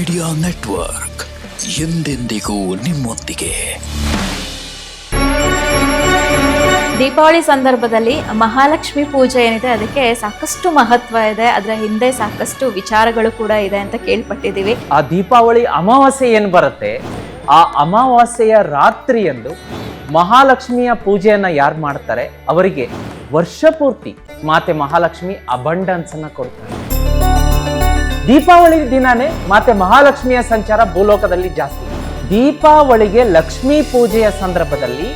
Media network ಎಂದೆಂದಿಗೂ ನಿಮ್ಮೊಂದಿಗೆ. ದೀಪಾವಳಿ ಸಂದರ್ಭದಲ್ಲಿ ಮಹಾಲಕ್ಷ್ಮಿ ಪೂಜೆ ಏನಿದೆ ಅದಕ್ಕೆ ಸಾಕಷ್ಟು ಮಹತ್ವ ಇದೆ. ಅದರ ಹಿಂದೆ ಸಾಕಷ್ಟು ವಿಚಾರಗಳು ಕೂಡ ಇದೆ ಅಂತ ಕೇಳ್ಪಟ್ಟಿದ್ದೀವಿ. ಆ ದೀಪಾವಳಿ ಅಮಾವಾಸ್ಯೆ ಏನು ಬರುತ್ತೆ? ಆ ಅಮಾವಾಸ್ಯೆಯ ರಾತ್ರಿಯಂದು ಮಹಾಲಕ್ಷ್ಮಿಯ ಪೂಜೆಯನ್ನು ಯಾರು ಮಾಡ್ತಾರೆ? ಅವರಿಗೆ ವರ್ಷ ಪೂರ್ತಿ ಮಾತೆ ಮಹಾಲಕ್ಷ್ಮಿ ಅಬಂಡನ್ಸ್ ಅನ್ನ ಕೊಡ್ತಾರೆ. ದೀಪಾವಳಿ ದಿನಾನೇ ಮಾತೆ ಮಹಾಲಕ್ಷ್ಮಿಯ ಸಂಚಾರ ಭೂಲೋಕದಲ್ಲಿ ಜಾಸ್ತಿ. ದೀಪಾವಳಿಗೆ ಲಕ್ಷ್ಮೀ ಪೂಜೆಯ ಸಂದರ್ಭದಲ್ಲಿ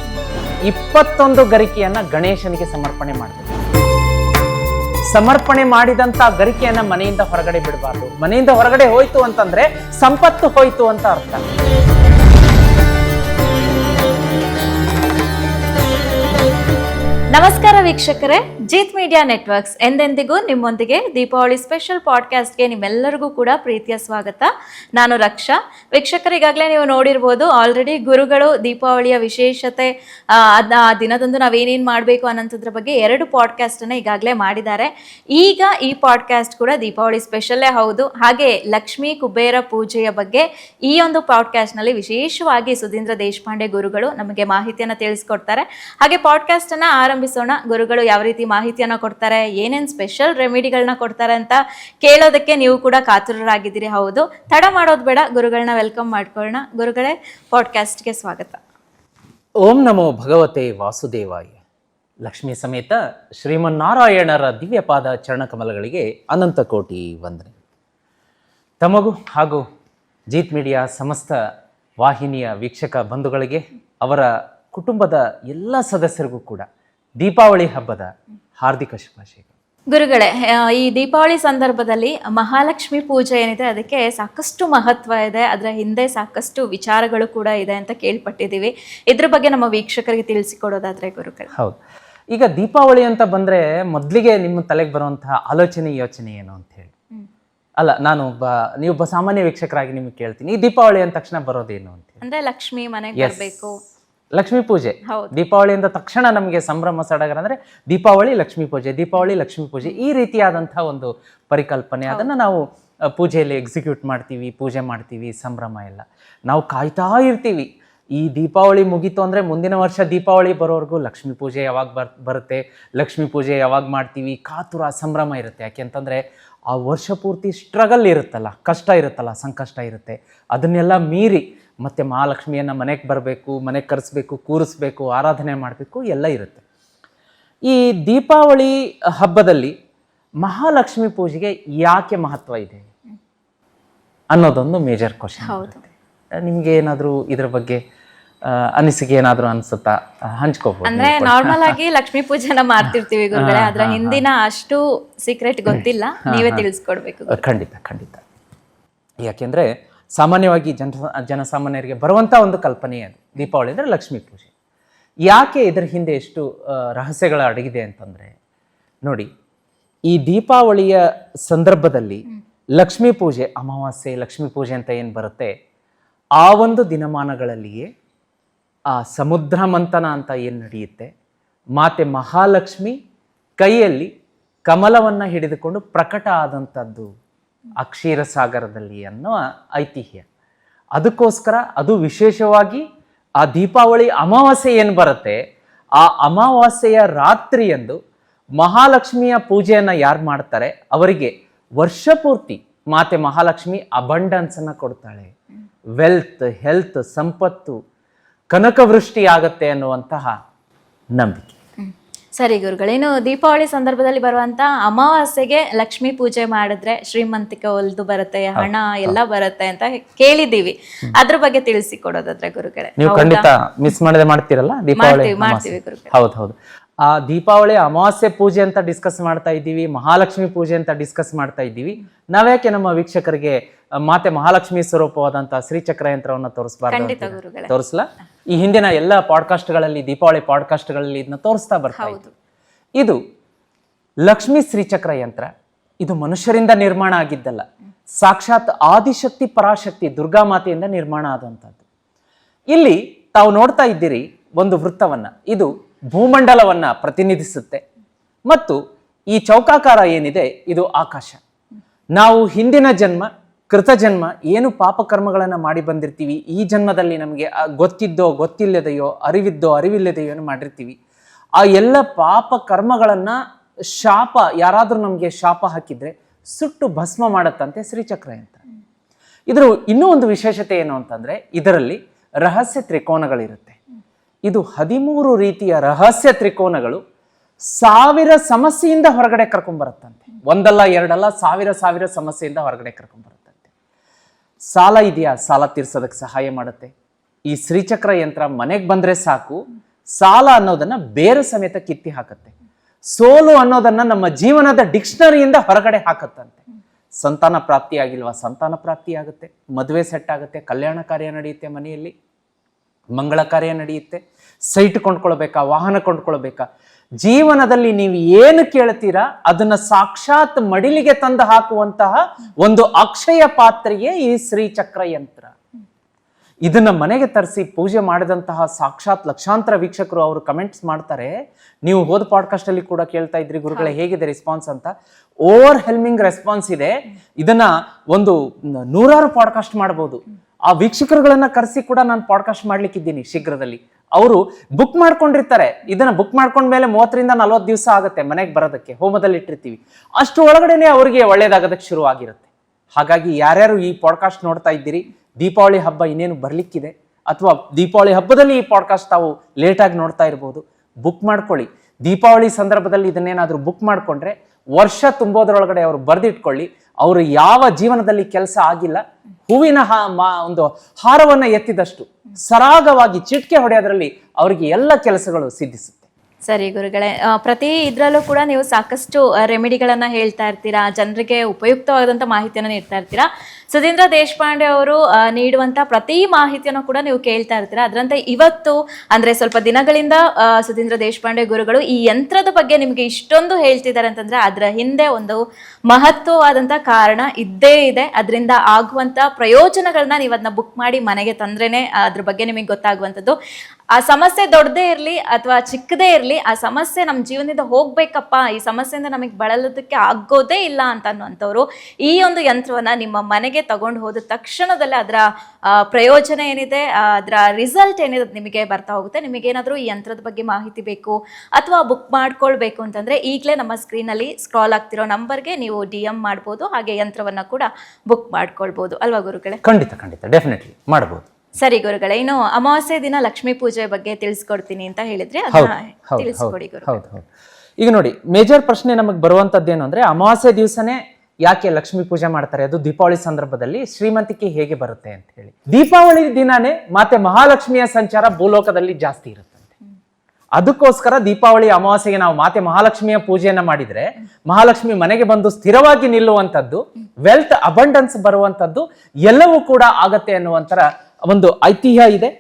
ಇಪ್ಪತ್ತೊಂದು ಗರಿಕೆಯನ್ನ ಗಣೇಶನಿಗೆ ಸಮರ್ಪಣೆ ಮಾಡ್ತೀವಿ. ಸಮರ್ಪಣೆ ಮಾಡಿದಂತ ಗರಿಕೆಯನ್ನ ಮನೆಯಿಂದ ಹೊರಗಡೆ ಬಿಡಬಾರ್ದು. ಮನೆಯಿಂದ ಹೊರಗಡೆ ಹೋಯ್ತು ಅಂತಂದ್ರೆ ಸಂಪತ್ತು ಹೋಯ್ತು ಅಂತ ಅರ್ಥ. ನಮಸ್ಕಾರ ವೀಕ್ಷಕರೇ ಜೀತ್ ಮೀಡಿಯಾ ನೆಟ್ವರ್ಕ್ಸ್ ಎಂದೆಂದಿಗೂ ನಿಮ್ಮೊಂದಿಗೆ ದೀಪಾವಳಿ ಸ್ಪೆಷಲ್ ಪಾಡ್ಕಾಸ್ಟ್ಗೆ ನಿಮ್ಮೆಲ್ಲರಿಗೂ ಕೂಡ ಪ್ರೀತಿಯ ಸ್ವಾಗತ. ನಾನು ರಕ್ಷಾ. ವೀಕ್ಷಕರಿಗಾಗಲೇ ನೀವು ನೋಡಿರ್ಬೋದು ಆಲ್ರೆಡಿ ಗುರುಗಳು ದೀಪಾವಳಿಯ ವಿಶೇಷತೆ ಆ, ಅದ್ನ ಆ ದಿನದಂದು ನಾವೇನೇನು ಮಾಡಬೇಕು ಅನ್ನೋಂಥದ್ರ ಬಗ್ಗೆ ಎರಡು ಪಾಡ್ಕಾಸ್ಟನ್ನು ಈಗಾಗಲೇ ಮಾಡಿದ್ದಾರೆ. ಈಗ ಈ ಪಾಡ್ಕಾಸ್ಟ್ ಕೂಡ ದೀಪಾವಳಿ ಸ್ಪೆಷಲ್ಲೇ ಹೌದು. ಹಾಗೆ ಲಕ್ಷ್ಮೀ ಕುಬೇರ ಪೂಜೆಯ ಬಗ್ಗೆ ಈ ಒಂದು ಪಾಡ್ಕಾಸ್ಟ್ನಲ್ಲಿ ವಿಶೇಷವಾಗಿ ಸುಧೀಂದ್ರ ದೇಶಪಾಂಡೆ ಗುರುಗಳು ನಮಗೆ ಮಾಹಿತಿಯನ್ನು ತಿಳಿಸ್ಕೊಡ್ತಾರೆ. ಹಾಗೆ ಪಾಡ್ಕಾಸ್ಟನ್ನು ಅನ್ನ ಆರಂಭಿಸೋಣ ಗುರುಗಳು ಯಾವ ರೀತಿ ಮಾಹಿತಿಯನ್ನ ಕೊಡ್ತಾರೆ, ಏನೇನು ಸ್ಪೆಷಲ್ ರೆಮಿಡಿಗಳನ್ನ ಕೊಡ್ತಾರೆ ಅಂತ ಕೇಳೋದಕ್ಕೆ ನೀವು ಕೂಡ ಕಾತುರರಾಗಿದ್ದೀರಿ. ಹೌದು, ತಡ ಮಾಡೋದು ಬೇಡ ಗುರುಗಳನ್ನ ವೆಲ್ಕಮ್ ಮಾಡ್ಕೊಳ್ಳೋಣ. ಗುರುಗಳೇ ಪಾಡ್ಕಾಸ್ಟ್ಗೆ ಸ್ವಾಗತ. ಓಂ ನಮೋ ಭಗವತೆ ವಾಸುದೇವಾಯ. ಲಕ್ಷ್ಮೀ ಸಮೇತ ಶ್ರೀಮನ್ನಾರಾಯಣರ ದಿವ್ಯಪಾದ ಚರಣಕಮಲಗಳಿಗೆ ಅನಂತ ಕೋಟಿ ವಂದನೆ. ತಮಗೂ ಹಾಗೂ ಜೀತ್ ಮೀಡಿಯಾ ಸಮಸ್ತ ವಾಹಿನಿಯ ವೀಕ್ಷಕ ಬಂಧುಗಳಿಗೆ, ಅವರ ಕುಟುಂಬದ ಎಲ್ಲ ಸದಸ್ಯರಿಗೂ ಕೂಡ ದೀಪಾವಳಿ ಹಬ್ಬದ ಹಾರ್ದಿಕ ಶುಭಾಶಯಗಳು ಗುರುಗಳೇ ಈ ದೀಪಾವಳಿ ಸಂದರ್ಭದಲ್ಲಿ ಮಹಾಲಕ್ಷ್ಮಿ ಪೂಜೆ ಏನಿದೆ ಅದಕ್ಕೆ ಸಾಕಷ್ಟು ಮಹತ್ವ ಇದೆ. ಅದರ ಹಿಂದೆ ಸಾಕಷ್ಟು ವಿಚಾರಗಳು ಕೂಡ ಇದೆ ಅಂತ ಕೇಳ್ಪಟ್ಟಿದ್ದೀವಿ. ಇದ್ರ ಬಗ್ಗೆ ನಮ್ಮ ವೀಕ್ಷಕರಿಗೆ ತಿಳಿಸಿಕೊಡೋದಾದ್ರೆ ಗುರುಗಳು. ಹೌದು. ಈಗ ದೀಪಾವಳಿ ಅಂತ ಬಂದ್ರೆ ಮೊದಲಿಗೆ ನಿಮ್ಮ ತಲೆಗೆ ಬರುವಂತಹ ಆಲೋಚನೆ ಯೋಚನೆ ಏನು ಅಂತ ಹೇಳಿ? ಅಲ್ಲ ನಾನು ಒಬ್ಬ ನೀವೊಬ್ಬ ಸಾಮಾನ್ಯ ವೀಕ್ಷಕರಾಗಿ ನಿಮ್ಗೆ ಕೇಳ್ತೀನಿ. ಈ ದೀಪಾವಳಿ ಅಂದ ತಕ್ಷಣ ಬರೋದೇನು ಅಂತ ಅಂದ್ರೆ ಲಕ್ಷ್ಮಿ ಮನೆಗೆ. ಬರಬೇಕು. ಲಕ್ಷ್ಮೀ ಪೂಜೆ. ದೀಪಾವಳಿಯಿಂದ ತಕ್ಷಣ ನಮಗೆ ಸಂಭ್ರಮ ಸಡಗರ ಅಂದ್ರೆ ದೀಪಾವಳಿ ಲಕ್ಷ್ಮೀ ಪೂಜೆ ದೀಪಾವಳಿ ಲಕ್ಷ್ಮೀ ಪೂಜೆ ಈ ರೀತಿಯಾದಂತಹ ಒಂದು ಪರಿಕಲ್ಪನೆ ಅದನ್ನ ನಾವು ಪೂಜೆಯಲ್ಲಿ ಎಕ್ಸಿಕ್ಯೂಟ್ ಮಾಡ್ತೀವಿ ಪೂಜೆ ಮಾಡ್ತೀವಿ ಸಂಭ್ರಮ ಎಲ್ಲ ನಾವು ಕಾಯ್ತಾ ಇರ್ತೀವಿ. ಈ ದೀಪಾವಳಿ ಮುಗೀತು ಅಂದ್ರೆ ಮುಂದಿನ ವರ್ಷ ದೀಪಾವಳಿ ಬರೋವರೆಗೂ ಲಕ್ಷ್ಮೀ ಪೂಜೆ ಯಾವಾಗ ಬರ್ ಬರುತ್ತೆ ಲಕ್ಷ್ಮೀ ಪೂಜೆ ಯಾವಾಗ ಮಾಡ್ತೀವಿ ಕಾತುರ ಸಂಭ್ರಮ ಇರುತ್ತೆ. ಯಾಕೆಂತಂದ್ರೆ ಆ ವರ್ಷ ಪೂರ್ತಿ ಸ್ಟ್ರಗಲ್ ಇರುತ್ತಲ್ಲ ಕಷ್ಟ ಇರುತ್ತಲ್ಲ ಸಂಕಷ್ಟ ಇರುತ್ತೆ. ಅದನ್ನೆಲ್ಲ ಮೀರಿ ಮತ್ತೆ ಮಹಾಲಕ್ಷ್ಮಿಯನ್ನು ಮನೆಗೆ ಬರಬೇಕು ಮನೆಗೆ ಕರೆಸ್ಬೇಕು ಕೂರಿಸ್ಬೇಕು ಆರಾಧನೆ ಮಾಡಬೇಕು ಎಲ್ಲ ಇರುತ್ತೆ. ಈ ದೀಪಾವಳಿ ಹಬ್ಬದಲ್ಲಿ ಮಹಾಲಕ್ಷ್ಮಿ ಪೂಜೆಗೆ ಯಾಕೆ ಮಹತ್ವ ಇದೆ? ಅನ್ನೋದೊಂದು ಮೇಜರ್ ಕ್ವಶನ್ ಹೌದು. ನಿಮ್ಗೆ ಏನಾದರೂ ಇದ್ರ ಬಗ್ಗೆ ಅನಿಸಿಕೆ ಏನಾದರೂ ಅನ್ಸುತ್ತಾ? ಹಂಚ್ಕೋಬಹುದು ಅಂದ್ರೆ ನಾರ್ಮಲ್ ಆಗಿ ಲಕ್ಷ್ಮೀ ಪೂಜೆನ ಮಾಡ್ತಿರ್ತೀವಿ ಗುರುಗಳೇ ಅದ್ರ ಹಿಂದಿನ ಅಷ್ಟು ಸೀಕ್ರೆಟ್ ಗೊತ್ತಿಲ್ಲ. ನೀವೇ ತಿಳಿಸ್ಕೊಡ್ಬೇಕು ಖಂಡಿತ ಖಂಡಿತ. ಯಾಕೆಂದ್ರೆ ಸಾಮಾನ್ಯವಾಗಿ ಜನ ಜನಸಾಮಾನ್ಯರಿಗೆ ಬರುವಂಥ ಒಂದು ಕಲ್ಪನೆ ಅದು. ದೀಪಾವಳಿ ಅಂದರೆ ಲಕ್ಷ್ಮೀ ಪೂಜೆ. ಯಾಕೆ ಇದರ ಹಿಂದೆ ಎಷ್ಟು ರಹಸ್ಯಗಳ ಅಡಗಿದೆ ಅಂತಂದ್ರೆ ನೋಡಿ ಈ ದೀಪಾವಳಿಯ ಸಂದರ್ಭದಲ್ಲಿ ಲಕ್ಷ್ಮೀ ಪೂಜೆ ಅಮಾವಾಸ್ಯೆ ಲಕ್ಷ್ಮೀ ಪೂಜೆ ಅಂತ ಏನು ಬರುತ್ತೆ? ಆ ಒಂದು ದಿನಮಾನಗಳಲ್ಲಿಯೇ ಆ ಸಮುದ್ರ ಮಂಥನ ಅಂತ ಏನು ನಡೆಯುತ್ತೆ? ಮಾತೆ ಮಹಾಲಕ್ಷ್ಮಿ ಕೈಯಲ್ಲಿ ಕಮಲವನ್ನು ಹಿಡಿದುಕೊಂಡು ಪ್ರಕಟ ಆದಂಥದ್ದು ಆ ಕ್ಷೀರಸಾಗರದಲ್ಲಿ ಅನ್ನುವ ಐತಿಹ್ಯ. ಅದಕ್ಕೋಸ್ಕರ ಅದು ವಿಶೇಷವಾಗಿ ಆ ದೀಪಾವಳಿ ಅಮಾವಾಸ್ಯೆ ಏನು ಬರುತ್ತೆ? ಆ ಅಮಾವಾಸ್ಯೆಯ ರಾತ್ರಿಯಂದು ಮಹಾಲಕ್ಷ್ಮಿಯ ಪೂಜೆಯನ್ನು ಯಾರು ಮಾಡ್ತಾರೆ? ಅವರಿಗೆ ವರ್ಷ ಪೂರ್ತಿ ಮಾತೆ ಮಹಾಲಕ್ಷ್ಮಿ ಅಬಂಡನ್ಸ್ ಅನ್ನ ಕೊಡ್ತಾಳೆ. ವೆಲ್ತ್, ಹೆಲ್ತ್, ಸಂಪತ್ತು, ಕನಕವೃಷ್ಟಿ ಆಗತ್ತೆ ಅನ್ನುವಂತಹ ನಂಬಿಕೆ. ಸರಿ ಗುರುಗಳು ಇನ್ನು ದೀಪಾವಳಿ ಸಂದರ್ಭದಲ್ಲಿ ಬರುವಂತ ಅಮಾವಾಸ್ಯೆಗೆ ಲಕ್ಷ್ಮೀ ಪೂಜೆ ಮಾಡಿದ್ರೆ ಶ್ರೀಮಂತಿಕೆ ಒಲ್ದು ಬರುತ್ತೆ ಹಣ ಎಲ್ಲ ಬರುತ್ತೆ ಅಂತ ಕೇಳಿದೀವಿ ಅದ್ರ ಬಗ್ಗೆ ತಿಳಿಸಿ ಕೊಡೋದಾದ್ರೆ ಗುರುಗಳೇ. ನೀವು ಖಂಡಿತ ಮಿಸ್ ಮಾಡದೆ ಮಾಡ್ತೀರಲ್ಲ ದೀಪಾವಳಿ ಮಾಡ್ತೀವಿ. ಹೌದು ಹೌದು. ಆ ದೀಪಾವಳಿ ಅಮಾವಾಸ್ಯೆ ಪೂಜೆ ಅಂತ ಡಿಸ್ಕಸ್ ಮಾಡ್ತಾ ಇದ್ದೀವಿ ಮಹಾಲಕ್ಷ್ಮಿ ಪೂಜೆ ಅಂತ ಡಿಸ್ಕಸ್ ಮಾಡ್ತಾ ಇದ್ದೀವಿ. ನಾವ್ಯಾಕೆ ನಮ್ಮ ವೀಕ್ಷಕರಿಗೆ ಮಾತೆ ಮಹಾಲಕ್ಷ್ಮಿ ಸ್ವರೂಪವಾದಂತಹ ಶ್ರೀಚಕ್ರ ಯಂತ್ರವನ್ನು ತೋರಿಸಬಾರ್ದು ಖಂಡಿತ ಗುರುಗಳೇ. ತೋರಿಸ್ಲಾ? ಈ ಹಿಂದಿನ ಎಲ್ಲ ಪಾಡ್ಕಾಸ್ಟ್ಗಳಲ್ಲಿ ದೀಪಾವಳಿ ಪಾಡ್ಕಾಸ್ಟ್ಗಳಲ್ಲಿ ಇದನ್ನ ತೋರಿಸ್ತಾ ಬರ್ತಾ ಇತ್ತು. ಇದು ಲಕ್ಷ್ಮಿ ಶ್ರೀಚಕ್ರ ಯಂತ್ರ. ಇದು ಮನುಷ್ಯರಿಂದ ನಿರ್ಮಾಣ ಆಗಿದ್ದಲ್ಲ. ಸಾಕ್ಷಾತ್ ಆದಿಶಕ್ತಿ ಪರಾಶಕ್ತಿ ದುರ್ಗಾ ಮಾತೆಯಿಂದ ನಿರ್ಮಾಣ ಆದಂಥದ್ದು. ಇಲ್ಲಿ ತಾವು ನೋಡ್ತಾ ಇದ್ದೀರಿ ಒಂದು ವೃತ್ತವನ್ನ. ಇದು ಭೂಮಂಡಲವನ್ನ ಪ್ರತಿನಿಧಿಸುತ್ತೆ. ಮತ್ತು ಈ ಚೌಕಾಕಾರ ಏನಿದೆ ಇದು ಆಕಾಶ. ನಾವು ಹಿಂದಿನ ಜನ್ಮ ಕೃತಜನ್ಮ ಏನು ಪಾಪಕರ್ಮಗಳನ್ನು ಮಾಡಿ ಬಂದಿರ್ತೀವಿ, ಈ ಜನ್ಮದಲ್ಲಿ ನಮಗೆ ಗೊತ್ತಿದ್ದೋ, ಗೊತ್ತಿಲ್ಲದೆಯೋ, ಅರಿವಿದ್ದೋ, ಅರಿವಿಲ್ಲದೆಯೋ ಮಾಡಿರ್ತೀವಿ. ಆ ಎಲ್ಲ ಪಾಪ ಕರ್ಮಗಳನ್ನು ಶಾಪ, ಯಾರಾದರೂ ನಮಗೆ ಶಾಪ ಹಾಕಿದ್ರೆ ಸುಟ್ಟು ಭಸ್ಮ ಮಾಡತ್ತಂತೆ ಶ್ರೀಚಕ್ರ ಅಂತ ಇದರ ಇನ್ನೂ ಒಂದು ವಿಶೇಷತೆ ಏನು ಅಂತಂದ್ರೆ, ಇದರಲ್ಲಿ ರಹಸ್ಯ ತ್ರಿಕೋನಗಳಿರುತ್ತೆ. ಇದು ಹದಿಮೂರು ರೀತಿಯ ರಹಸ್ಯ ತ್ರಿಕೋನಗಳು ಸಾವಿರ ಸಮಸ್ಯೆಯಿಂದ ಹೊರಗಡೆ ಕರ್ಕೊಂಡ್ಬರುತ್ತಂತೆ ಒಂದಲ್ಲ ಎರಡಲ್ಲ ಸಾವಿರ ಸಾವಿರ ಸಮಸ್ಯೆಯಿಂದ ಹೊರಗಡೆ ಕರ್ಕೊಂಡ್ಬರುತ್ತಂತೆ ಸಾಲ ಇದೆಯಾ? ಸಾಲ ತೀರ್ಸೋದಕ್ಕೆ ಸಹಾಯ ಮಾಡುತ್ತೆ. ಈ ಶ್ರೀಚಕ್ರ ಯಂತ್ರ ಮನೆಗೆ ಬಂದ್ರೆ ಸಾಕು, ಸಾಲ ಅನ್ನೋದನ್ನ ಬೇರೆ ಸಮೇತ ಕಿತ್ತಿ ಹಾಕತ್ತೆ. ಸೋಲು ಅನ್ನೋದನ್ನ ನಮ್ಮ ಜೀವನದ ಡಿಕ್ಷನರಿಯಿಂದ ಹೊರಗಡೆ ಹಾಕತ್ತಂತೆ. ಸಂತಾನ ಪ್ರಾಪ್ತಿ ಆಗಿಲ್ವಾ? ಸಂತಾನ ಪ್ರಾಪ್ತಿ ಆಗುತ್ತೆ. ಮದುವೆ ಸೆಟ್ ಆಗುತ್ತೆ, ಕಲ್ಯಾಣ ಕಾರ್ಯ ನಡೆಯುತ್ತೆ ಮನೆಯಲ್ಲಿ. ಮಂಗಳ ಕಾರ್ಯ ನಡೆಯುತ್ತೆ. ಸೈಟ್ ಕೊಂಡ್ಕೊಳ್ಬೇಕಾ? ವಾಹನ ಕೊಂಡ್ಕೊಳ್ಬೇಕಾ? ಜೀವನದಲ್ಲಿ ನೀವು ಏನು ಕೇಳ್ತೀರಾ ಅದನ್ನ ಸಾಕ್ಷಾತ್ ಮಡಿಲಿಗೆ ತಂದು ಹಾಕುವಂತಹ ಒಂದು ಅಕ್ಷಯ ಪಾತ್ರೆಯೇ ಈ ಶ್ರೀಚಕ್ರ ಯಂತ್ರ. ಇದನ್ನ ಮನೆಗೆ ತರಿಸಿ ಪೂಜೆ ಮಾಡಿದಂತಹ ಸಾಕ್ಷಾತ್ ಲಕ್ಷಾಂತರ ವೀಕ್ಷಕರು ಅವರು ಕಮೆಂಟ್ಸ್ ಮಾಡ್ತಾರೆ. ನೀವು ಹೋದ ಪಾಡ್ಕಾಸ್ಟ್ ಅಲ್ಲಿ ಕೂಡ ಕೇಳ್ತಾ ಇದ್ರಿ ಗುರುಗಳೇ ಹೇಗಿದೆ ರೆಸ್ಪಾನ್ಸ್ ಅಂತ? ಓವರ್ ಹೆಲ್ಮಿಂಗ್ ರೆಸ್ಪಾನ್ಸ್ ಇದೆ. ಇದನ್ನ ಒಂದು ನೂರಾರು ಪಾಡ್ಕಾಸ್ಟ್ ಮಾಡಬಹುದು ಆ ವೀಕ್ಷಕರುಗಳನ್ನ ಕರೆಸಿ ಕೂಡ ನಾನು ಪಾಡ್ಕಾಸ್ಟ್ ಮಾಡ್ಲಿಕ್ಕಿದ್ದೀನಿ ಶೀಘ್ರದಲ್ಲಿ. ಅವರು ಬುಕ್ ಮಾಡ್ಕೊಂಡಿರ್ತಾರೆ. ಇದನ್ನ ಬುಕ್ ಮಾಡ್ಕೊಂಡ್ಮೇಲೆ ಮೂವತ್ತರಿಂದ ನಲವತ್ತು ದಿವಸ ಆಗುತ್ತೆ ಮನೆಗೆ ಬರೋದಕ್ಕೆ ಹೋಮದಲ್ಲಿ ಇಟ್ಟಿರ್ತೀವಿ. ಅಷ್ಟು ಒಳಗಡೆನೆ ಅವರಿಗೆ ಒಳ್ಳೇದಾಗೋದಕ್ಕೆ ಶುರು ಆಗಿರುತ್ತೆ ಹಾಗಾಗಿ ಯಾರ್ಯಾರು ಈ ಪಾಡ್ಕಾಸ್ಟ್ ನೋಡ್ತಾ ಇದ್ದೀರಿ, ದೀಪಾವಳಿ ಹಬ್ಬ ಇನ್ನೇನು ಬರಲಿಕ್ಕಿದೆ? ಅಥವಾ ದೀಪಾವಳಿ ಹಬ್ಬದಲ್ಲಿ ಈ ಪಾಡ್ಕಾಸ್ಟ್ ತಾವು ಲೇಟಾಗಿ ನೋಡ್ತಾ ಇರ್ಬೋದು ಬುಕ್ ಮಾಡ್ಕೊಳ್ಳಿ. ದೀಪಾವಳಿ ಸಂದರ್ಭದಲ್ಲಿ ಇದನ್ನೇನಾದರೂ ಬುಕ್ ಮಾಡ್ಕೊಂಡ್ರೆ ವರ್ಷ ತುಂಬೋದ್ರೊಳಗಡೆ ಅವರು ಬರೆದಿಟ್ಕೊಳ್ಳಿ. ಅವರು ಯಾವ ಜೀವನದಲ್ಲಿ ಕೆಲಸ ಆಗಿಲ್ಲ. ಹೂವಿನ ಒಂದು ಹಾರವನ್ನು ಎತ್ತಿದಷ್ಟು ಸರಾಗವಾಗಿ ಚಿಟಿಕೆ ಹೊಡೆಯೋದ್ರಲ್ಲಿ ಅವರಿಗೆ ಎಲ್ಲ ಕೆಲಸಗಳು ಸಿದ್ಧಿಸುತ್ತೆ. ಸರಿ ಗುರುಗಳೇ ಪ್ರತಿ ಇದರಲ್ಲೂ ಕೂಡ ನೀವು ಸಾಕಷ್ಟು ರೆಮಿಡಿಗಳನ್ನು ಹೇಳ್ತಾ ಇರ್ತೀರಾ, ಜನರಿಗೆ ಉಪಯುಕ್ತವಾದಂಥ ಮಾಹಿತಿಯನ್ನು ನೀಡ್ತಾ ಇರ್ತೀರಾ. ಸುಧೀಂದ್ರ ದೇಶಪಾಂಡೆ ಅವರು ನೀಡುವಂತ ಪ್ರತಿ ಮಾಹಿತಿಯನ್ನು ಕೂಡ ನೀವು ಕೇಳ್ತಾ ಇರ್ತೀರಾ? ಅದರಂತೆ ಇವತ್ತು, ಅಂದ್ರೆ ಸ್ವಲ್ಪ ದಿನಗಳಿಂದ ಸುಧೀಂದ್ರ ದೇಶಪಾಂಡೆ ಗುರುಗಳು ಈ ಯಂತ್ರದ ಬಗ್ಗೆ ನಿಮಗೆ ಇಷ್ಟೊಂದು ಹೇಳ್ತಿದ್ದಾರೆ ಅಂತಂದ್ರೆ ಅದರ ಹಿಂದೆ ಒಂದು ಮಹತ್ವವಾದಂತ ಕಾರಣ ಇದ್ದೇ ಇದೆ. ಅದರಿಂದ ಆಗುವಂತ ಪ್ರಯೋಜನಗಳನ್ನ ನೀವು ಅದನ್ನ ಬುಕ್ ಮಾಡಿ ಮನೆಗೆ ತಂದ್ರೇನೆ ಅದ್ರ ಬಗ್ಗೆ ನಿಮಗೆ ಗೊತ್ತಾಗುವಂಥದ್ದು. ಆ ಸಮಸ್ಯೆ ದೊಡ್ಡದೇ ಇರಲಿ ಅಥವಾ ಚಿಕ್ಕದೇ ಇರಲಿ, ಆ ಸಮಸ್ಯೆ ನಮ್ಮ ಜೀವನದಿಂದ ಹೋಗ್ಬೇಕಪ್ಪ, ಈ ಸಮಸ್ಯೆಯಿಂದ ನಮಗೆ ಬಳಲೋದಕ್ಕೆ ಆಗೋದೇ ಇಲ್ಲ ಅಂತ ಅನ್ನುವಂಥವ್ರು ಈ ಒಂದು ಯಂತ್ರವನ್ನ ನಿಮ್ಮ ಮನೆಗೆ ತಗೊಂಡು ಹೋದ ತಕ್ಷಣದಲ್ಲೇ ಅದರ ಪ್ರಯೋಜನ ಏನಿದೆ ಅದರ ರಿಸಲ್ಟ್ ಏನಿದೆ ನಿಮಗೆ ಬರ್ತಾ ಹೋಗುತ್ತೆ. ನಿಮಗೇನಾದರೂ ಈ ಯಂತ್ರದ ಬಗ್ಗೆ ಮಾಹಿತಿ ಬೇಕು ಅಥವಾ ಬುಕ್ ಮಾಡ್ಕೊಳ್ಬೇಕು ಅಂತಂದ್ರೆ ಈಗಲೇ ನಮ್ಮ ಸ್ಕ್ರೀನಲ್ಲಿ ಸ್ಕ್ರಾಲ್ ಆಗ್ತಿರೋ ನಂಬರ್ಗೆ ನೀವು ಡಿ ಎಂ ಮಾಡ್ಬೋದು ಹಾಗೆ ಯಂತ್ರವನ್ನ ಕೂಡ ಬುಕ್ ಮಾಡ್ಕೊಳ್ಬೋದು. ಅಲ್ವಾ ಗುರುಗಳೇ? ಖಂಡಿತ ಖಂಡಿತ. ಡೆಫಿನೆಟ್ಲಿ ಮಾಡ್ಬೋದು. ಸರಿ ಗುರುಗಳೇ ಇನ್ನು ಅಮಾವಾಸ್ಯೆ ದಿನ ಲಕ್ಷ್ಮೀ ಪೂಜೆ ಬಗ್ಗೆ ತಿಳಿಸ್ಕೊಡ್ತೀನಿ ಅಂತ ಹೇಳಿದ್ರೆ ತಿಳಿಸ್ಕೊಡಿ ಈಗ ನೋಡಿ ಮೇಜರ್ ಪ್ರಶ್ನೆ ನಮಗೆ ಬರುವಂತದ್ದೇನು ಅಂದ್ರೆ ಅಮಾವಾಸ್ಯೆ ದಿವಸನೇ ಯಾಕೆ ಲಕ್ಷ್ಮಿ ಪೂಜೆ ಮಾಡ್ತಾರೆ? ಅದು ದೀಪಾವಳಿ ಸಂದರ್ಭದಲ್ಲಿ ಶ್ರೀಮಂತಿಕೆ ಹೇಗೆ ಬರುತ್ತೆ ಅಂತ ಹೇಳಿ. ದೀಪಾವಳಿ ದಿನಾನೇ ಮಾತೆ ಮಹಾಲಕ್ಷ್ಮಿಯ ಸಂಚಾರ ಭೂಲೋಕದಲ್ಲಿ ಜಾಸ್ತಿ ಇರುತ್ತಂತೆ. ಅದಕ್ಕೋಸ್ಕರ ದೀಪಾವಳಿ ಅಮಾವಾಸ್ಯೆಗೆ ನಾವು ಮಾತೆ ಮಹಾಲಕ್ಷ್ಮಿಯ ಪೂಜೆಯನ್ನ ಮಾಡಿದ್ರೆ ಮಹಾಲಕ್ಷ್ಮಿ ಮನೆಗೆ ಬಂದು ಸ್ಥಿರವಾಗಿ ನಿಲ್ಲುವಂಥದ್ದು ವೆಲ್ತ್ ಅಬಂಡನ್ಸ್ ಬರುವಂಥದ್ದು, ಎಲ್ಲವೂ ಕೂಡ ಆಗತ್ತೆ ಅನ್ನುವಂಥರ ಒಂದು ಐತಿಹ್ಯ ಇದೆ.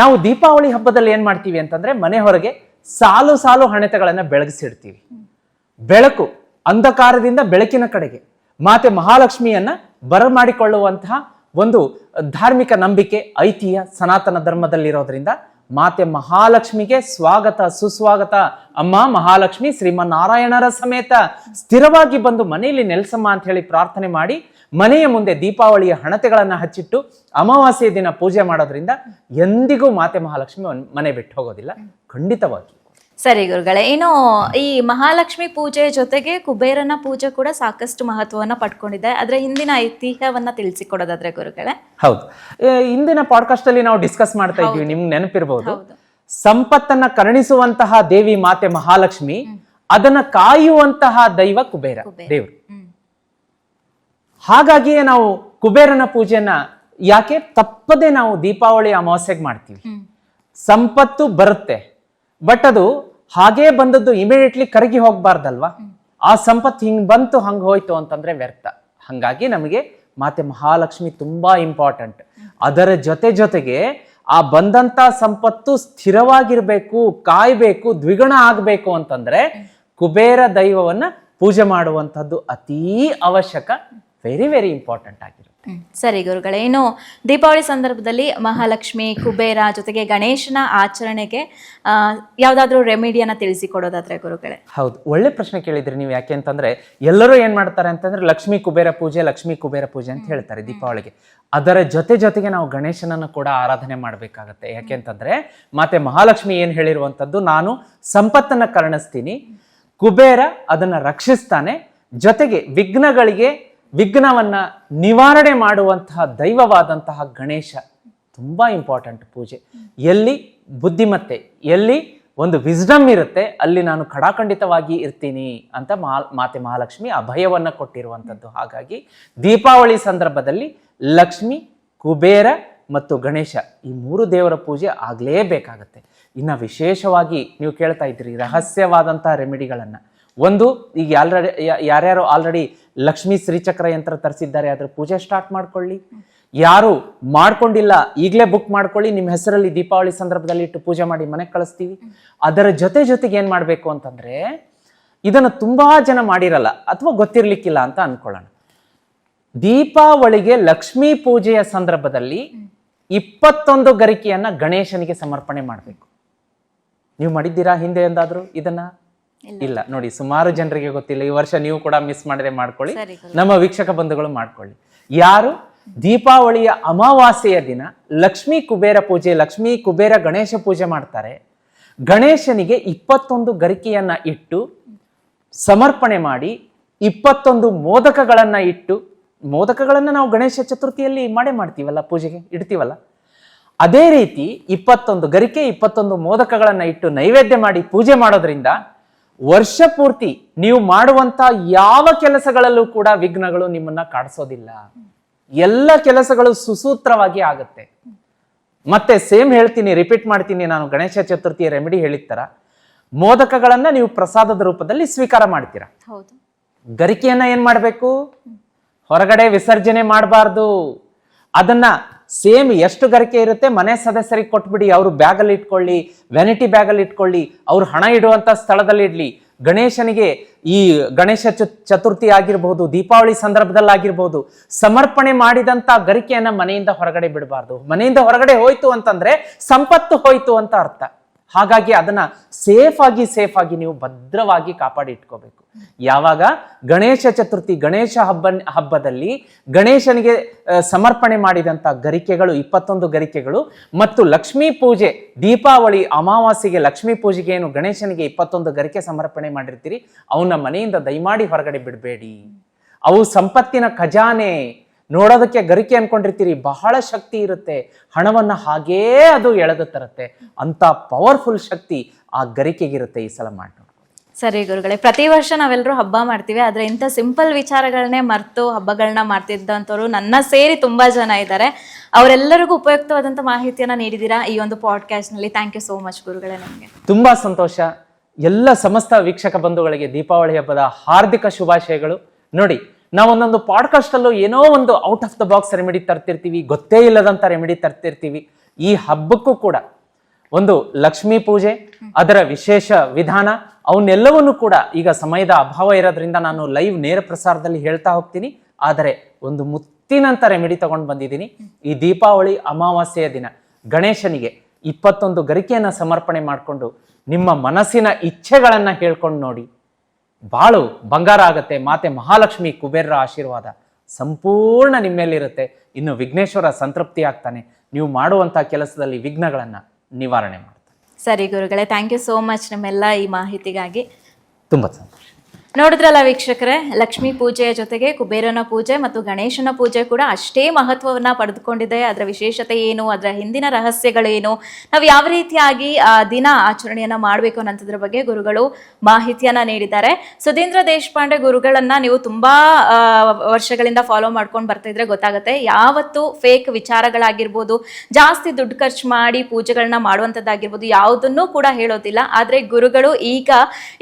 ನಾವು ದೀಪಾವಳಿ ಹಬ್ಬದಲ್ಲಿ ಏನ್ ಮಾಡ್ತೀವಿ ಅಂತಂದ್ರೆ ಮನೆ ಹೊರಗೆ ಸಾಲು ಸಾಲು ಹಣತೆಗಳನ್ನ ಬೆಳಗಿಸಿಡ್ತೀವಿ. ಬೆಳಕು ಅಂಧಕಾರದಿಂದ ಬೆಳಕಿನ ಕಡೆಗೆ ಮಾತೆ ಮಹಾಲಕ್ಷ್ಮಿಯನ್ನ ಬರಮಾಡಿಕೊಳ್ಳುವಂತಹ ಒಂದು ಧಾರ್ಮಿಕ ನಂಬಿಕೆ, ಐತಿಹ್ಯ, ಸನಾತನ ಧರ್ಮದಲ್ಲಿರೋದ್ರಿಂದ ಮಾತೆ ಮಹಾಲಕ್ಷ್ಮಿಗೆ ಸ್ವಾಗತ, ಸುಸ್ವಾಗತ. ಅಮ್ಮ ಮಹಾಲಕ್ಷ್ಮಿ, ಶ್ರೀಮನ್ನಾರಾಯಣರ ಸಮೇತ ಸ್ಥಿರವಾಗಿ ಬಂದು ಮನೆಯಲ್ಲಿ ನೆಲೆಸಮ್ಮ ಅಂತ ಹೇಳಿ ಪ್ರಾರ್ಥನೆ ಮಾಡಿ ಮನೆಯ ಮುಂದೆ ದೀಪಾವಳಿಯ ಹಣತೆಗಳನ್ನ ಹಚ್ಚಿಟ್ಟು ಅಮಾವಾಸ್ಯೆ ದಿನ ಪೂಜೆ ಮಾಡೋದ್ರಿಂದ ಎಂದಿಗೂ ಮಾತೆ ಮಹಾಲಕ್ಷ್ಮಿ ಮನೆ ಬಿಟ್ಟು ಹೋಗೋದಿಲ್ಲ. ಖಂಡಿತವಾಗಿ. ಸರಿ ಗುರುಗಳೇ ಇನ್ನು ಈ ಮಹಾಲಕ್ಷ್ಮಿ ಪೂಜೆ ಜೊತೆಗೆ ಕುಬೇರನ ಪೂಜೆ ಕೂಡ ಸಾಕಷ್ಟು ಮಹತ್ವವನ್ನು ಪಡ್ಕೊಂಡಿದೆ. ಅದರ ಹಿಂದಿನ ಐತಿಹ್ಯವನ್ನ ತಿಳಿಸಿಕೊಡೋದಾದ್ರೆ ಗುರುಗಳೇ. ಹೌದು. ಇಂದಿನ ಪಾಡ್ಕಾಸ್ಟ್ ಅಲ್ಲಿ ನಾವು ಡಿಸ್ಕಸ್ ಮಾಡ್ತಾ ಇದ್ವಿ ನಿಮ್ಗೆ ನೆನಪಿರಬಹುದು ಸಂಪತ್ತನ್ನ ಕರುಣಿಸುವಂತಹ ದೇವಿ ಮಾತೆ ಮಹಾಲಕ್ಷ್ಮಿ ಅದನ್ನ ಕಾಯುವಂತಹ ದೈವ ಕುಬೇರ ದೇವರು. ಹಾಗಾಗಿಯೇ ನಾವು ಕುಬೇರನ ಪೂಜೆಯನ್ನ ಯಾಕೆ? ತಪ್ಪದೆ ನಾವು ದೀಪಾವಳಿ ಅಮಾವಾಸ್ಯೆಗೆ ಮಾಡ್ತೀವಿ. ಸಂಪತ್ತು ಬರುತ್ತೆ ಬಟ್ ಅದು ಹಾಗೇ ಬಂದದ್ದು ಇಮಿಡಿಯೇಟ್ಲಿ ಕರಗಿ ಹೋಗ್ಬಾರ್ದಲ್ವಾ? ಆ ಸಂಪತ್ತು ಹಿಂಗ್ ಬಂತು, ಹಂಗೆ ಹೋಯ್ತು ಅಂತಂದ್ರೆ ವ್ಯರ್ಥ. ಹಂಗಾಗಿ ನಮಗೆ ಮಾತೆ ಮಹಾಲಕ್ಷ್ಮಿ ತುಂಬಾ ಇಂಪಾರ್ಟೆಂಟ್ ಅದರ ಜೊತೆ ಜೊತೆಗೆ ಆ ಬಂದಂತ ಸಂಪತ್ತು ಸ್ಥಿರವಾಗಿರ್ಬೇಕು, ಕಾಯ್ಬೇಕು, ದ್ವಿಗುಣ ಆಗ್ಬೇಕು ಅಂತಂದ್ರೆ ಕುಬೇರ ದೈವವನ್ನ ಪೂಜೆ ಮಾಡುವಂಥದ್ದು ಅತೀ ಅವಶ್ಯಕ ವೆರಿ ವೆರಿ ಇಂಪಾರ್ಟೆಂಟ್ ಆಗಿರುತ್ತೆ. ಸರಿ ಗುರುಗಳೇ, ಇನ್ನು ದೀಪಾವಳಿ ಸಂದರ್ಭದಲ್ಲಿ ಮಹಾಲಕ್ಷ್ಮಿ, ಕುಬೇರ ಜೊತೆಗೆ ಗಣೇಶನ ಆಚರಣೆಗೆ ಯಾವುದಾದ್ರೂ ರೆಮಿಡಿಯನ್ನ ತಿಳಿಸಿಕೊಡೋದಾದ್ರೆ ಗುರುಗಳೇ. ಹೌದು, ಒಳ್ಳೆ ಪ್ರಶ್ನೆ ಕೇಳಿದ್ರಿ ನೀವು ಯಾಕೆ ಅಂತಂದ್ರೆ, ಎಲ್ಲರೂ ಏನ್ ಮಾಡ್ತಾರೆ ಅಂತಂದ್ರೆ ಲಕ್ಷ್ಮೀ ಕುಬೇರ ಪೂಜೆ, ಲಕ್ಷ್ಮೀ ಕುಬೇರ ಪೂಜೆ ಅಂತ ಹೇಳ್ತಾರೆ ದೀಪಾವಳಿಗೆ. ಅದರ ಜೊತೆ ಜೊತೆಗೆ ನಾವು ಗಣೇಶನನ್ನು ಕೂಡ ಆರಾಧನೆ ಮಾಡಬೇಕಾಗತ್ತೆ. ಯಾಕೆ ಅಂತಂದ್ರೆ ಮತ್ತೆ ಮಹಾಲಕ್ಷ್ಮಿ ಏನ್ ಹೇಳಿರುವಂತದ್ದು ನಾನು ಸಂಪತ್ತನ್ನ ಕರ್ಣಿಸ್ತೀನಿ, ಕುಬೇರ ಅದನ್ನ ರಕ್ಷಿಸ್ತಾನೆ, ಜೊತೆಗೆ ವಿಘ್ನಗಳಿಗೆ ವಿಘ್ನವನ್ನ ನಿವಾರಣೆ ಮಾಡುವಂತಹ ದೈವವಾದಂತಹ ಗಣೇಶ ತುಂಬ ಇಂಪಾರ್ಟೆಂಟ್ ಪೂಜೆ. ಎಲ್ಲಿ ಬುದ್ಧಿಮತ್ತೆ, ಎಲ್ಲಿ ಒಂದು ವಿಸ್ಡಮ್ ಇರುತ್ತೆ, ಅಲ್ಲಿ ನಾನು ಖಡಾಖಂಡಿತವಾಗಿ ಇರ್ತೀನಿ ಅಂತ ಮಹಾ, ಮಾತೆ ಮಹಾಲಕ್ಷ್ಮಿ ಅಭಯವನ್ನು ಕೊಟ್ಟಿರುವಂಥದ್ದು ಹಾಗಾಗಿ ದೀಪಾವಳಿ ಸಂದರ್ಭದಲ್ಲಿ ಲಕ್ಷ್ಮಿ, ಕುಬೇರ ಮತ್ತು ಗಣೇಶ ಈ ಮೂರು ದೇವರ ಪೂಜೆ ಆಗಲೇಬೇಕಾಗತ್ತೆ. ಇನ್ನು ವಿಶೇಷವಾಗಿ ನೀವು ಕೇಳ್ತಾ ಇದ್ದೀರಿ ರಹಸ್ಯವಾದಂಥ ರೆಮಿಡಿಗಳನ್ನು ಒಂದು, ಈಗ ಆಲ್ರೆಡಿ ಯಾರ್ಯಾರು ಆಲ್ರೆಡಿ ಲಕ್ಷ್ಮೀ ಶ್ರೀಚಕ್ರ ಯಂತ್ರ ತರಿಸಿದ್ದಾರೆ, ಅದ್ರ ಪೂಜೆ ಸ್ಟಾರ್ಟ್ ಮಾಡ್ಕೊಳ್ಳಿ. ಯಾರು ಮಾಡ್ಕೊಂಡಿಲ್ಲ, ಈಗಲೇ ಬುಕ್ ಮಾಡ್ಕೊಳ್ಳಿ, ನಿಮ್ಮ ಹೆಸರಲ್ಲಿ ದೀಪಾವಳಿ ಸಂದರ್ಭದಲ್ಲಿ ಇಟ್ಟು ಪೂಜೆ ಮಾಡಿ ಮನೆಗೆ ಕಳಿಸ್ತೀವಿ. ಅದರ ಜೊತೆ ಜೊತೆಗೆ ಏನು ಮಾಡಬೇಕು ಅಂತಂದರೆ, ಇದನ್ನು ತುಂಬ ಜನ ಮಾಡಿರಲ್ಲ, ಅಥವಾ ಗೊತ್ತಿರಲಿಕ್ಕಿಲ್ಲ ಅಂತ ಅನ್ಕೊಳ್ಳೋಣ. ದೀಪಾವಳಿಗೆ ಲಕ್ಷ್ಮೀ ಪೂಜೆಯ ಸಂದರ್ಭದಲ್ಲಿ ಇಪ್ಪತ್ತೊಂದು ಗರಿಕೆಯನ್ನು ಗಣೇಶನಿಗೆ ಸಮರ್ಪಣೆ ಮಾಡಬೇಕು. ನೀವು ಮಾಡಿದ್ದೀರಾ ಹಿಂದೆ ಎಂದಾದರೂ ಇದನ್ನ? ಇಲ್ಲ. ನೋಡಿ ಸುಮಾರು ಜನರಿಗೆ ಗೊತ್ತಿಲ್ಲ. ಈ ವರ್ಷ ನೀವು ಕೂಡ ಮಿಸ್ ಮಾಡದೆ ಮಾಡ್ಕೊಳ್ಳಿ. ನಮ್ಮ ವೀಕ್ಷಕ ಬಂಧುಗಳು ಮಾಡ್ಕೊಳ್ಳಿ. ಯಾರು? ದೀಪಾವಳಿಯ ಅಮಾವಾಸ್ಯೆಯ ದಿನ ಲಕ್ಷ್ಮೀ ಕುಬೇರ ಪೂಜೆ ಲಕ್ಷ್ಮೀ ಕುಬೇರ ಗಣೇಶ ಪೂಜೆ ಮಾಡ್ತಾರೆ. ಗಣೇಶನಿಗೆ ಇಪ್ಪತ್ತೊಂದು ಗರಿಕೆಯನ್ನ ಇಟ್ಟು ಸಮರ್ಪಣೆ ಮಾಡಿ ಇಪ್ಪತ್ತೊಂದು ಮೋದಕಗಳನ್ನ ಇಟ್ಟು ಮೋದಕಗಳನ್ನ ನಾವು ಗಣೇಶ ಚತುರ್ಥಿಯಲ್ಲಿ ಮಾಡೇ ಮಾಡ್ತೀವಲ್ಲ ಪೂಜೆಗೆ ಇಡ್ತೀವಲ್ಲ? ಅದೇ ರೀತಿ ಇಪ್ಪತ್ತೊಂದು ಗರಿಕೆ ಇಪ್ಪತ್ತೊಂದು ಮೋದಕಗಳನ್ನ ಇಟ್ಟು ನೈವೇದ್ಯ ಮಾಡಿ ಪೂಜೆ ಮಾಡೋದ್ರಿಂದ ವರ್ಷ ಪೂರ್ತಿ ನೀವು ಮಾಡುವಂತ ಯಾವ ಕೆಲಸಗಳಲ್ಲೂ ಕೂಡ ವಿಘ್ನಗಳು ನಿಮ್ಮನ್ನ ಕಾಡಿಸೋದಿಲ್ಲ. ಎಲ್ಲ ಕೆಲಸಗಳು ಸುಸೂತ್ರವಾಗಿ ಆಗುತ್ತೆ. ಮತ್ತೆ ಸೇಮ್ ಹೇಳ್ತೀನಿ ರಿಪೀಟ್ ಮಾಡ್ತೀನಿ ನಾನು ಗಣೇಶ ಚತುರ್ಥಿ ರೆಮಿಡಿ ಹೇಳಿದ ತರ ಮೋದಕಗಳನ್ನ ನೀವು ಪ್ರಸಾದದ ರೂಪದಲ್ಲಿ ಸ್ವೀಕಾರ ಮಾಡ್ತೀರಾ? ಗರಿಕೆಯನ್ನ ಏನ್ ಮಾಡಬೇಕು? ಹೊರಗಡೆ ವಿಸರ್ಜನೆ ಮಾಡಬಾರ್ದು. ಅದನ್ನ ಸೇಮ್ ಎಷ್ಟು ಗರಿಕೆ ಇರುತ್ತೆ, ಮನೆ ಸದಸ್ಯರಿಗೆ ಕೊಟ್ಬಿಡಿ, ಅವರು ಬ್ಯಾಗಲ್ಲಿ ಇಟ್ಕೊಳ್ಳಿ ವ್ಯಾನಿಟಿ ಬ್ಯಾಗಲ್ಲಿ ಇಟ್ಕೊಳ್ಳಿ, ಅವ್ರು ಹಣ ಇಡುವಂತ ಸ್ಥಳದಲ್ಲಿ ಇಡಲಿ. ಗಣೇಶನಿಗೆ ಈ ಗಣೇಶ ಚತುರ್ಥಿ ಆಗಿರ್ಬೋದು, ದೀಪಾವಳಿ ಸಂದರ್ಭದಲ್ಲಿ ಸಮರ್ಪಣೆ ಮಾಡಿದಂತ ಗರಿಕೆಯನ್ನು ಮನೆಯಿಂದ ಹೊರಗಡೆ ಬಿಡಬಾರ್ದು. ಮನೆಯಿಂದ ಹೊರಗಡೆ ಹೋಯ್ತು ಅಂತಂದ್ರೆ ಸಂಪತ್ತು ಹೋಯ್ತು ಅಂತ ಅರ್ಥ. ಹಾಗಾಗಿ ಅದನ್ನ ಸೇಫ್ ಆಗಿ ಸೇಫ್ ಆಗಿ ನೀವು ಭದ್ರವಾಗಿ ಕಾಪಾಡಿ ಇಟ್ಕೋಬೇಕು ಯಾವಾಗ? ಗಣೇಶ ಚತುರ್ಥಿ, ಗಣೇಶ ಹಬ್ಬ, ಹಬ್ಬದಲ್ಲಿ ಗಣೇಶನಿಗೆ ಸಮರ್ಪಣೆ ಮಾಡಿದಂತ ಗರಿಕೆಗಳು, ಇಪ್ಪತ್ತೊಂದು ಗರಿಕೆಗಳು ಮತ್ತು ಲಕ್ಷ್ಮೀ ಪೂಜೆ, ದೀಪಾವಳಿ, ಅಮಾವಾಸ್ಯೆಗೆ ಲಕ್ಷ್ಮೀ ಪೂಜೆಗೆ ಏನು ಗಣೇಶನಿಗೆ ಇಪ್ಪತ್ತೊಂದು ಗರಿಕೆ ಸಮರ್ಪಣೆ ಮಾಡಿರ್ತೀರಿ? ಅವನ ಮನೆಯಿಂದ ದಯಮಾಡಿ ಹೊರಗಡೆ ಬಿಡಬೇಡಿ. ಅವು ಸಂಪತ್ತಿನ ಖಜಾನೆ. ನೋಡೋದಕ್ಕೆ ಗರಿಕೆ ಅನ್ಕೊಂಡಿರ್ತೀರಿ ಬಹಳ ಶಕ್ತಿ ಇರುತ್ತೆ. ಹಣವನ್ನ ಹಾಗೇ ಅದು ಎಳೆದು ತರುತ್ತೆ. ಅಂತ ಪವರ್ಫುಲ್ ಶಕ್ತಿ ಆ ಗರಿಕೆಗಿರುತ್ತೆ ಈ ಸಲ ಮಾಡಿ. ಸರಿ ಗುರುಗಳೇ ಪ್ರತಿ ವರ್ಷ ನಾವೆಲ್ಲರೂ ಹಬ್ಬ ಮಾಡ್ತೀವಿ ಆದರೆ ಇಂಥ ಸಿಂಪಲ್ ವಿಚಾರಗಳನ್ನೇ ಮರೆತು ಹಬ್ಬಗಳನ್ನ ಮಾಡ್ತಿದ್ದಂಥವ್ರು ನನ್ನ ಸೇರಿ ತುಂಬ ಜನ ಇದ್ದಾರೆ. ಅವರೆಲ್ಲರಿಗೂ ಉಪಯುಕ್ತವಾದಂಥ ಮಾಹಿತಿಯನ್ನು ನೀಡಿದ್ದೀರಾ ಈ ಒಂದು ಪಾಡ್ಕಾಸ್ಟ್ನಲ್ಲಿ ಥ್ಯಾಂಕ್ ಯು ಸೋ ಮಚ್ ಗುರುಗಳೇ ನಮಗೆ. ತುಂಬ ಸಂತೋಷ. ಎಲ್ಲ ಸಮಸ್ತ ವೀಕ್ಷಕ ಬಂಧುಗಳಿಗೆ ದೀಪಾವಳಿ ಹಬ್ಬದ ಹಾರ್ದಿಕ ಶುಭಾಶಯಗಳು. ನೋಡಿ ನಾವು ಒಂದೊಂದು ಪಾಡ್ಕಾಸ್ಟ್ ಅಲ್ಲೂ ಏನೋ ಒಂದು out of the box remedy ತರ್ತಿರ್ತೀವಿ, ಗೊತ್ತೇ ಇಲ್ಲದಂತ ರೆಮಿಡಿ ತರ್ತಿರ್ತೀವಿ. ಈ ಹಬ್ಬಕ್ಕೂ ಕೂಡ ಒಂದು ಲಕ್ಷ್ಮೀ ಪೂಜೆ, ಅದರ ವಿಶೇಷ ವಿಧಾನ, ಅವನ್ನೆಲ್ಲವನ್ನು ಕೂಡ ಈಗ ಸಮಯದ ಅಭಾವ ಇರೋದ್ರಿಂದ ನಾನು ಲೈವ್ ನೇರ ಪ್ರಸಾರದಲ್ಲಿ ಹೇಳ್ತಾ ಹೋಗ್ತೀನಿ. ಆದರೆ ಒಂದು ಮುತ್ತಿನಂತ ರೆಮಿಡಿ ತಗೊಂಡು ಬಂದಿದ್ದೀನಿ. ಈ ದೀಪಾವಳಿ ಅಮಾವಾಸ್ಯೆಯ ದಿನ. ಗಣೇಶನಿಗೆ ಇಪ್ಪತ್ತೊಂದು ಗರಿಕೆಯನ್ನು ಸಮರ್ಪಣೆ ಮಾಡಿಕೊಂಡು ನಿಮ್ಮ ಮನಸ್ಸಿನ ಇಚ್ಛೆಗಳನ್ನು ಹೇಳ್ಕೊಂಡು ನೋಡಿ. ಬಾಳು ಬಂಗಾರ ಆಗತ್ತೆ ಮಾತೆ ಮಹಾಲಕ್ಷ್ಮಿ ಕುಬೇರರ ಆಶೀರ್ವಾದ ಸಂಪೂರ್ಣ ನಿಮ್ಮೇಲಿರುತ್ತೆ ಇನ್ನು ವಿಘ್ನೇಶ್ವರ ಸಂತೃಪ್ತಿ ಆಗ್ತಾನೆ. ನೀವು ಮಾಡುವಂಥ ಕೆಲಸದಲ್ಲಿ ವಿಘ್ನಗಳನ್ನ ನಿವಾರಣೆ ಮಾಡ್ತಾನೆ. ಸರಿ ಗುರುಗಳೇ ಥ್ಯಾಂಕ್ ಯು ಸೋ ಮಚ್ ನಮ್ಮೆಲ್ಲ ಈ ಮಾಹಿತಿಗಾಗಿ. ತುಂಬ ನೋಡಿದ್ರಲ್ಲ ವೀಕ್ಷಕರೇ, ಲಕ್ಷ್ಮೀ ಪೂಜೆಯ ಜೊತೆಗೆ ಕುಬೇರನ ಪೂಜೆ ಮತ್ತು ಗಣೇಶನ ಪೂಜೆ ಕೂಡ ಅಷ್ಟೇ ಮಹತ್ವವನ್ನು ಪಡೆದುಕೊಂಡಿದೆ. ಅದರ ವಿಶೇಷತೆ ಏನು, ಅದರ ಹಿಂದಿನ ರಹಸ್ಯಗಳೇನು, ನಾವು ಯಾವ ರೀತಿಯಾಗಿ ಆ ದಿನ ಆಚರಣೆಯನ್ನು ಮಾಡಬೇಕು ಅನ್ನೋದ್ರ ಬಗ್ಗೆ ಗುರುಗಳು ಮಾಹಿತಿಯನ್ನು ನೀಡಿದ್ದಾರೆ. ಸುಧೀಂದ್ರ ದೇಶಪಾಂಡೆ ಗುರುಗಳನ್ನ ನೀವು ತುಂಬ ವರ್ಷಗಳಿಂದ ಫಾಲೋ ಮಾಡ್ಕೊಂಡು ಬರ್ತಾ ಇದ್ರೆ ಗೊತ್ತಾಗುತ್ತೆ. ಯಾವತ್ತು ಫೇಕ್ ವಿಚಾರಗಳಾಗಿರ್ಬೋದು, ಜಾಸ್ತಿ ದುಡ್ಡು ಖರ್ಚು ಮಾಡಿ ಪೂಜೆಗಳನ್ನ ಮಾಡುವಂಥದ್ದಾಗಿರ್ಬೋದು, ಯಾವುದನ್ನೂ ಕೂಡ ಹೇಳೋದಿಲ್ಲ. ಆದರೆ ಗುರುಗಳು ಈಗ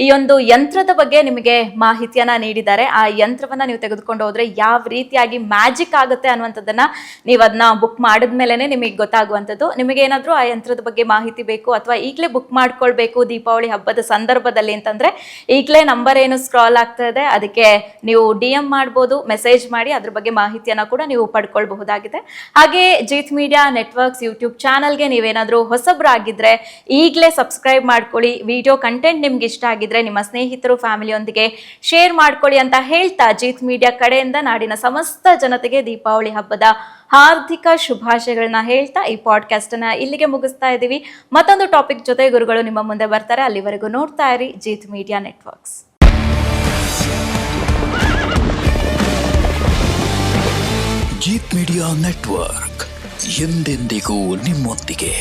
ಈ ಒಂದು ಯಂತ್ರದ ಬಗ್ಗೆ ನಿಮಗೆ ಮಾಹಿತಿಯನ್ನ ನೀಡಿದ್ದಾರೆ. ಆ ಯಂತ್ರವನ್ನ ನೀವು ತೆಗೆದುಕೊಂಡು ಹೋದ್ರೆ ಯಾವ ರೀತಿಯಾಗಿ ಮ್ಯಾಜಿಕ್ ಆಗುತ್ತೆ ಅನ್ನುವಂಥದ್ದನ್ನ ನೀವು ಅದನ್ನ ಬುಕ್ ಮಾಡಿದ್ಮೇಲೆ ನಿಮಗೆ ಗೊತ್ತಾಗುವಂಥದ್ದು. ನಿಮಗೆ ಏನಾದರೂ ಆ ಯಂತ್ರದ ಬಗ್ಗೆ ಮಾಹಿತಿ ಬೇಕು ಅಥವಾ ಈಗಲೇ ಬುಕ್ ಮಾಡ್ಕೊಳ್ಬೇಕು ದೀಪಾವಳಿ ಹಬ್ಬದ ಸಂದರ್ಭದಲ್ಲಿ ಅಂತಂದ್ರೆ ಈಗಲೇ ನಂಬರ್ ಏನು ಸ್ಕ್ರಾಲ್ ಆಗ್ತಾ ಇದೆ. ಅದಕ್ಕೆ ನೀವು ಡಿ ಎಂ ಮಾಡ್ಬೋದು ಮೆಸೇಜ್ ಮಾಡಿ, ಅದ್ರ ಬಗ್ಗೆ ಮಾಹಿತಿಯನ್ನ ಕೂಡ ನೀವು ಪಡ್ಕೊಳ್ಬಹುದಾಗಿದೆ. ಹಾಗೆ ಜೀತ್ ಮೀಡಿಯಾ ನೆಟ್ವರ್ಕ್ಸ್ ಯೂಟ್ಯೂಬ್ ಚಾನಲ್ಗೆ ನೀವೇನಾದರೂ ಹೊಸಬ್ರಾಗಿದ್ರೆ ಈಗಲೇ ಸಬ್ಸ್ಕ್ರೈಬ್ ಮಾಡ್ಕೊಳ್ಳಿ. ವಿಡಿಯೋ ಕಂಟೆಂಟ್ ನಿಮ್ಗೆ ಇಷ್ಟ ಆಗಿದ್ರೆ ನಿಮ್ಮ ಸ್ನೇಹಿತರು ಫ್ಯಾಮಿಲಿಯೊಂದಿಗೆ ಶೇರ್ ಮಾಡ್ಕೊಳ್ಳಿ ಅಂತ ಹೇಳ್ತಾ ಜೀತ್ ಮೀಡಿಯಾ ಕಡೆಯಿಂದ ನಾಡಿನ ಸಮಸ್ತ ಜನತೆಗೆ ದೀಪಾವಳಿ ಹಬ್ಬದ ಹಾರ್ದಿಕ ಶುಭಾಶಯಗಳನ್ನ ಹೇಳ್ತಾ ಈ ಪಾಡ್ಕಾಸ್ಟ್ ಅನ್ನ ಇಲ್ಲಿಗೆ ಮುಗಿಸ್ತಾ ಇದ್ದೀವಿ. ಮತ್ತೊಂದು ಟಾಪಿಕ್ ಜೊತೆ ಗುರುಗಳು ನಿಮ್ಮ ಮುಂದೆ ಬರ್ತಾರೆ. ಅಲ್ಲಿವರೆಗೂ ನೋಡ್ತಾ ಇರಿ Jeet media networks. Jeet media network ಎಂದೆಂದಿಗೂ ನಿಮ್ಮೊಂದಿಗೆ.